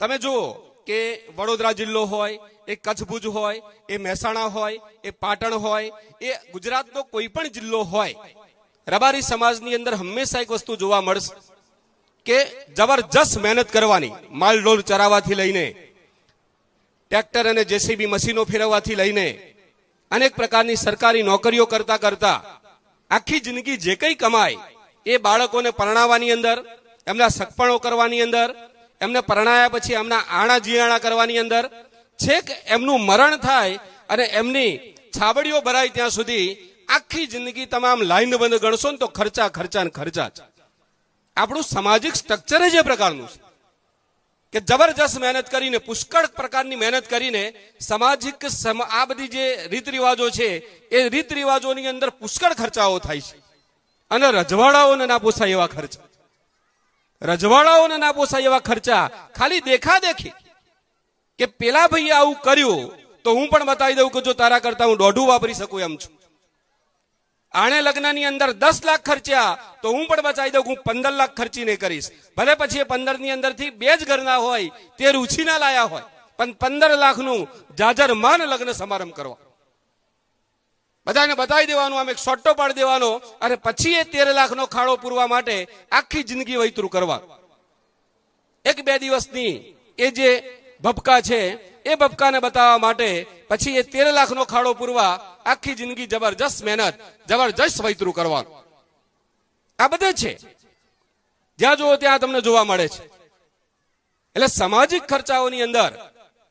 તમે જુઓ કે વડોદરા જિલ્લો હોય, એ કચ્છ ભુજ હોય, એ મહેસાણા હોય, એ પાટણ હોય, એ ગુજરાતનો કોઈ પણ જિલ્લો હોય, રબારી સમાજની અંદર હંમેશા એક વસ્તુ જોવા મળશે કે જબરજસ્ત મહેનત કરવાની માલડોલ ચરાવવાથી લઈને, ટ્રેક્ટર અને જેસીબી મશીનો ફેરવવાથી લઈને, અનેક પ્રકારની સરકારી નોકરીઓ કરતા કરતા, આખી જિંદગી જે કંઈ કમાય, એ બાળકોને પરણાવવાની અંદર, એમના સગપણો કરવાની અંદર એમને પરણાયા પછી એમના આણા જીયાણા કરવાની અંદર છેક એમનું મરણ થાય અને એમની છાબડીઓ ભરાય ત્યાં સુધી આખી જિંદગી તમામ લાઈન બંધ ગણશો ને તો ખર્ચા ખર્ચા ને ખર્ચા આપણું સામાજિક સ્ટ્રક્ચર જ એ પ્રકારનું છે. કે જબરજસ્ત મહેનત કરીને, પુષ્કળ પ્રકારની મહેનત કરીને સામાજિક સમ- આ બધી જે રીત રિવાજો છે, એ રીત રિવાજોની અંદર પુષ્કળ ખર્ચાઓ થાય છે. અને રજવાડાઓને ના પોસાય એવા ખર્ચા. રજવાડાઓને ના પોસાય એવા ખર્ચા. ખાલી દેખા દેખી કે પેલા ભાઈએ આવું કર્યું તો હું પણ બતાવી દઉં કે જો તારા કરતા હું દોઢું વાપરી શકું એમ છું. આણે લગ્નની અંદર દસ લાખ ખર્ચ્યા તો હું પણ બચાવી દઉં હું પંદર લાખ ખર્ચીને કરીશ. ભલે પછી એ પંદરની અંદરથી બે જ ઘરના હોય, તે રૂચિના લાયા હોય, પણ પંદર લાખનું જાજર માન લગ્ન સમારંભ કરવા. બધાને બતાવી દેવાનું, આમ એક સોટ્ટો પાડી દેવાનો. અને પછી એ તેર લાખનો ખાડો પૂરવા માટે આખી જિંદગી વૈતરું કરવા. એક બે દિવસની એ જે ભપકા છે, એ ભપકાને બતાવવા માટે પછી એ તેર લાખનો ખાડો પૂરવા આખી જિંદગી જબરજસ્ત મહેનત, જબરજસ્ત વૈતરું કરવાનું. આ બધે છે. જ્યાં જુઓ ત્યાં તમને જોવા મળે છે. એટલે સામાજિક ખર્ચાઓની અંદર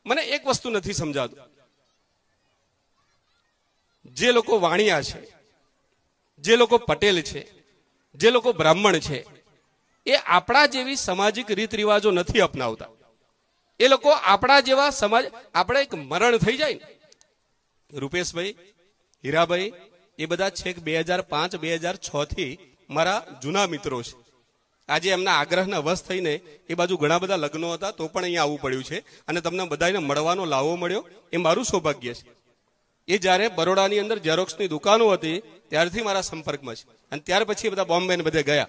મને એક વસ્તુ નથી સમજાતું. જે લોકો વાણિયા છે, જે લોકો પટેલ છે, જે લોકો બ્રાહ્મણ છે, એ આપણા જેવી સામાજિક રીત રિવાજો નથી અપનાવતા. એ લોકો આપણા જેવા સમાજ, આપણે એક મરણ થઈ જાય ને. રૂપેશભાઈ, હીરાભાઈ, એ બધા છેક બે હજાર પાંચ, બે હજાર છ થી મારા જૂના મિત્રો છે. આજે એમના આગ્રહના વશ થઈને એ બાજુ ઘણા બધા લગ્નો હતા, તો પણ અહીંયા આવવું પડ્યું છે. અને તમને બધાને મળવાનો લાવો મળ્યો, એ મારું સૌભાગ્ય છે. એ જ્યારે બરોડાની અંદર ઝેરોક્સની દુકાનો હતી, ત્યારથી મારા સંપર્કમાં છે. અને ત્યાર પછી બધા બોમ્બે બધે ગયા.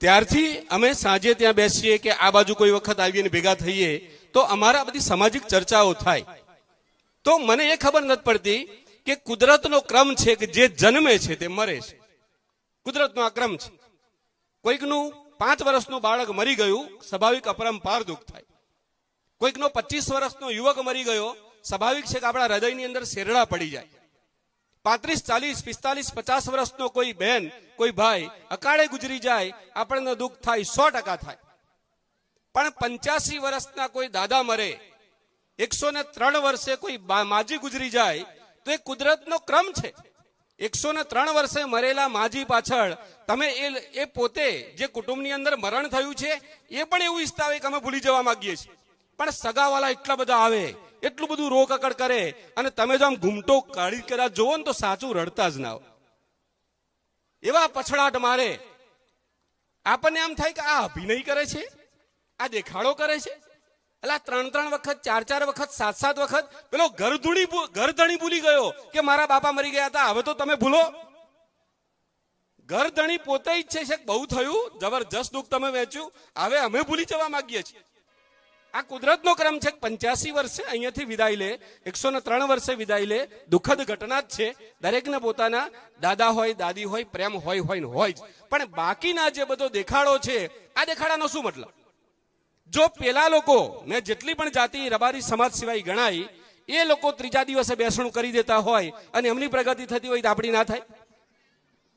ત્યારથી અમે સાંજે ત્યાં બેસીએ કે આ બાજુ કોઈ વખત આવીને ભેગા થઈએ, તો અમારા બધી સામાજિક ચર્ચાઓ થાય. તો મને એ ખબર નથી પડતી કે કુદરતનો ક્રમ છે કે જે જન્મે છે તે મરે છે. કુદરતનો આ ક્રમ છે. કોઈકનું પાંચ વર્ષનું બાળક મરી ગયું, સ્વાભાવિક અપરંપાર દુઃખ થાય. કોઈકનો પચીસ વર્ષનો યુવક મરી ગયો સ્વાભાવિક છે કે આપણા હૃદયની અંદર શેરડા પડી જાય. પાંત્રીસ, ચાલીસ, પિસ્તાલીસ, પચાસ વર્ષનો કોઈ બહેન કોઈ ભાઈ અકાળે ગુજરી જાય, આપણને દુઃખ થાય, સો ટકા થાય. પણ પંચ્યાસી વર્ષના કોઈ દાદા મરે, એકસો ને ત્રણ વર્ષે કોઈ માજી ગુજરી જાય, તો એ કુદરતનો ક્રમ છે. એકસો ને ત્રણ વર્ષે મરેલા માજી પાછળ તમે એ એ પોતે જે કુટુંબની અંદર મરણ થયું છે, એ પણ એવું ઈચ્છતા હોય કે અમે ભૂલી જવા માંગીએ છીએ. પણ સગાવાલા એટલા બધા આવે એટલું બધું રોક અકડ કરે અને તમે જો આમ ઘૂમટો કાઢી કર્યા, જોવો ને તો સાચું રડતા જ ના એવા પછડાટ મારે. આપણને આમ થાય કે આ અભિનય કરે છે? આ દેખાડો કરે છે? એટલે ત્રણ ત્રણ વખત ચાર ચાર વખત સાત સાત વખત પેલો ઘરધૂણી ઘરધણી ભૂલી ગયો કે મારા બાપા મરી ગયા હતા. હવે તો તમે ભૂલો. ઘરધણી પોતે ઈચ્છે છે બહુ થયું, જબરજસ્ત દુઃખ તમે વેચ્યું હવે અમે ભૂલી જવા માંગીએ છીએ. આ કુદરતનો ક્રમ છે પંચ્યાસી વર્ષે અહીંયાથી વિદાય લે એકસો ત્રણ વર્ષે વિદાય લે. દુઃખદ ઘટના જ છે. દરેકને પોતાના દાદા હોય, દાદી હોય, પ્રેમ હોય હોય ને હોય જ. પણ બાકીના જે બધો દેખાડો છે, આ દેખાડાનો શું મતલબ? જો પેલા લોકો ને જેટલી પણ જાતિ રબારી સમાજ સિવાય ગણાય, એ લોકો ત્રીજા દિવસે બેસણું કરી દેતા હોય અને એમની પ્રગતિ થતી હોય તો આપણી ના થાય?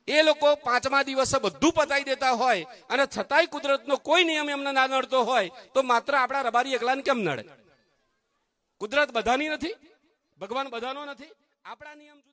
એ લોકો પાંચમા દિવસે બધું પતાઈ દેતા હોય અને છતાંય કુદરતનો કોઈ નિયમ એમને ના નડતો હોય, તો માત્ર આપણા રબારી એકલાને કેમ નડે? કુદરત બધાની નથી? ભગવાન બધાનો નથી? આપણા નિયમ